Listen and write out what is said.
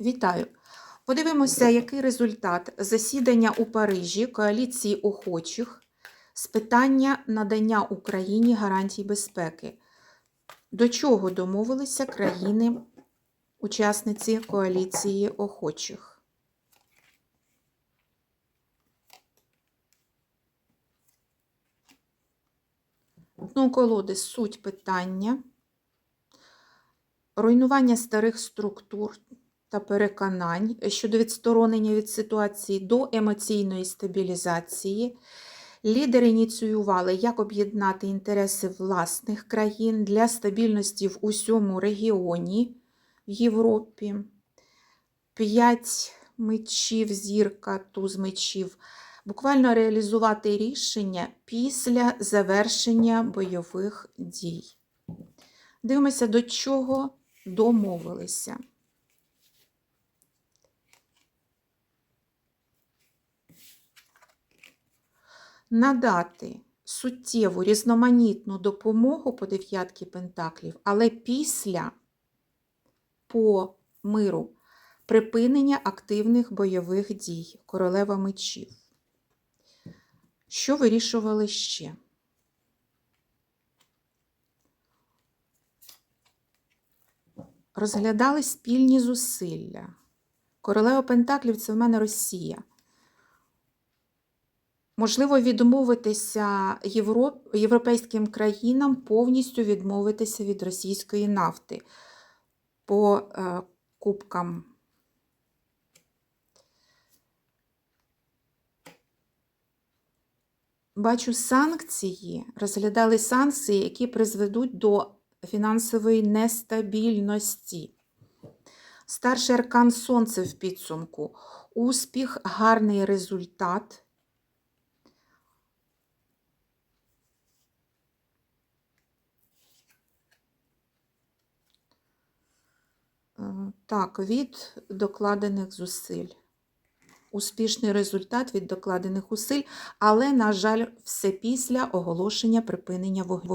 Вітаю! Подивимося, який результат засідання у Парижі коаліції охочих з питання надання Україні гарантій безпеки. До чого домовилися країни-учасниці коаліції охочих? Ну, колоди суть питання, руйнування старих структур та переконань щодо відсторонення від ситуації до емоційної стабілізації. Лідери ініціювали, як об'єднати інтереси власних країн для стабільності в усьому регіоні в Європі. П'ять мечів, зірка, туз мечів. Буквально реалізувати рішення після завершення бойових дій. Дивимося, до чого домовилися. Надати суттєву різноманітну допомогу по дев'ятки пентаклів, але після по миру припинення активних бойових дій королева мечів. Що вирішували ще? Розглядали спільні зусилля. Королева Пентаклів це в мене Росія. Можливо, відмовитися європ... європейським країнам повністю відмовитися від російської нафти по е, кубкам. Бачу санкції, розглядали санкції, які призведуть до фінансової нестабільності. Старший аркан Сонце в підсумку. Успіх, гарний результат. Е, Так, від докладених зусиль. Успішний результат від докладених зусиль, але, на жаль, все після оголошення припинення вогню.